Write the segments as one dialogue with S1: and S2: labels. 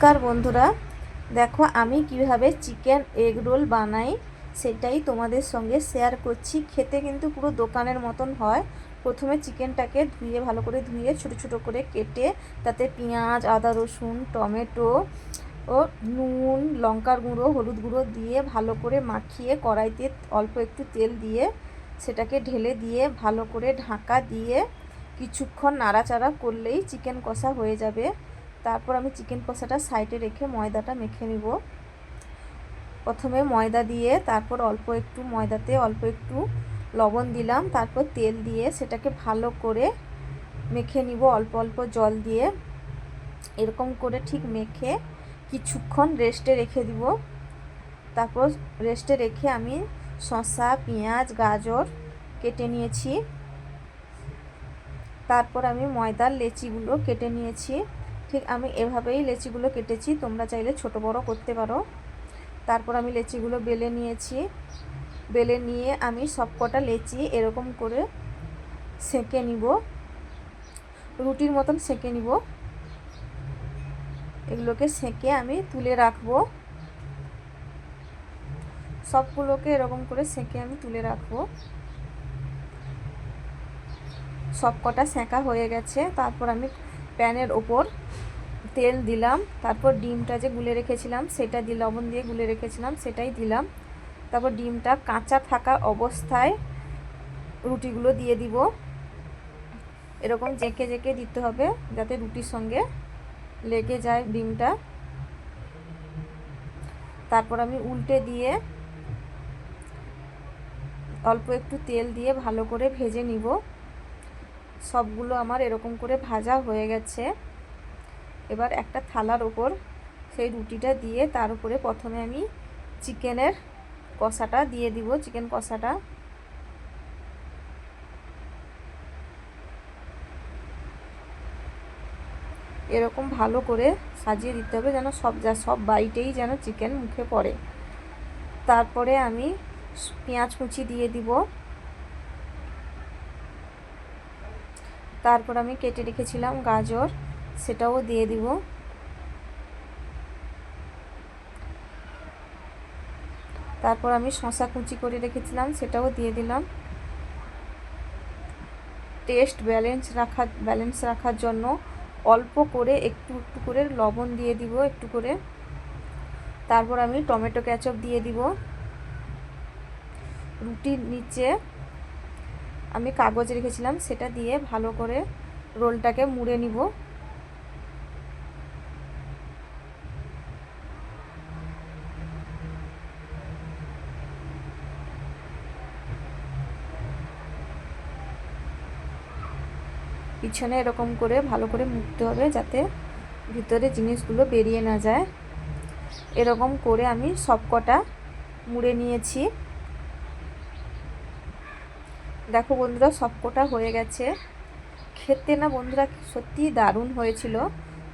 S1: নমস্কার বন্ধুরা। দেখো, আমি কীভাবে চিকেন এগ রোল বানাই সেটাই তোমাদের সঙ্গে শেয়ার করছি। খেতে কিন্তু পুরো দোকানের মতন হয়। প্রথমে চিকেনটাকে ধুয়ে, ভালো করে ধুয়ে, ছোট ছোট করে কেটে, তাতে পেঁয়াজ, আদা, রসুন, টমেটো ও নুন, লঙ্কার গুঁড়ো, হলুদ গুঁড়ো দিয়ে ভালো করে মাখিয়ে কড়াইতে অল্প একটু তেল দিয়ে সেটাকে ঢেলে দিয়ে ভালো করে ঢাকা দিয়ে কিছুক্ষণ নাড়াচাড়া করলেই চিকেন কষা হয়ে যাবে। তারপর আমি চিকেন কষাটা সাইডে রেখে ময়দাটা মেখে নিব। প্রথমে ময়দা দিয়ে তারপর অল্প একটু ময়দাতে অল্প একটু লবণ দিলাম, তারপর তেল দিয়ে সেটাকে ভালো করে মেখে নিব, অল্প অল্প জল দিয়ে। এরকম করে ঠিক মেখে কিছুক্ষণ রেস্টে রেখে দিব। তারপর রেস্টে রেখে আমি শসা, পেঁয়াজ, গাজর কেটে নিয়েছি। তারপর আমি ময়দার লেচিগুলো কেটে নিয়েছি। ঠিক আমি এভাবেই লেচিগুলো কেটেছি, তোমরা চাইলে ছোট বড় করতে পারো। তারপর আমি লেচিগুলো বেলে নিয়েছি। বেলে নিয়ে আমি সব কটা লেচি এরকম করে সেঁকে নিব। রুটির মতন সেঁকে নিব। এগুলোকে সেঁকে আমি তুলে রাখব। সবগুলোকে এরকম করে সেঁকে আমি তুলে রাখব। সব কটা সেঁকা হয়ে গেছে। তারপর আমি প্যানের ওপর তেল দিলাম, তারপর ডিমটা যে গুলে রেখেছিলাম, সেটা দিয়ে লবণ দিয়ে গুলে রেখেছিলাম, সেটাই দিলাম। তারপর ডিমটা কাঁচা থাকা অবস্থায় রুটিগুলো দিয়ে দিব। এরকম জেঁকে জেঁকে দিতে হবে, যাতে রুটির সঙ্গে লেগে যায় ডিমটা। তারপর আমি উল্টে দিয়ে অল্প একটু তেল দিয়ে ভালো করে ভেজে নিব। সবগুলো আমার এরকম করে ভাজা হয়ে গেছে। এবার একটা থালার ওপর সেই রুটিটা দিয়ে তার উপরে প্রথমে আমি চিকেনের কষাটা দিয়ে দিব, চিকেন কষাটা। এরকম ভালো করে সাজিয়ে দিতে হবে যেন সব যা, সব বাইটেই যেন চিকেন মুখে পড়ে। তারপরে আমি পেঁয়াজ কুচি দিয়ে দিব। তারপর আমি কেটে রেখেছিলাম গাজর। সেটাও দিয়ে দিব। তারপর আমি শশা কুচি করে রেখেছিলাম, সেটাও দিয়ে দিলাম। টেস্ট ব্যালেন্স রাখা, ব্যালেন্স রাখার জন্য অল্প করে একটু একটু করে লবণ দিয়ে দিব একটু করে। তারপর আমি টমেটো ক্যাচপ দিয়ে দিব। রুটির নিচে আমি কাগজ রেখেছিলাম, সেটা দিয়ে ভালো করে রোলটাকে মুড়ে নিব। পিছনে এরকম করে ভালো করে মুড়তে হবে যাতে ভিতরে জিনিসগুলো বেরিয়ে না যায়। এরকম করে আমি সবকটা মুড়ে নিয়েছি। দেখো বন্ধুরা, সবকটা হয়ে গেছে। খেতে না বন্ধুরা সত্যি দারুণ হয়েছিল।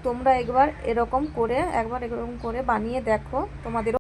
S1: তোমরা একবার এরকম করে, একবার এরকম করে বানিয়ে দেখো। তোমাদেরও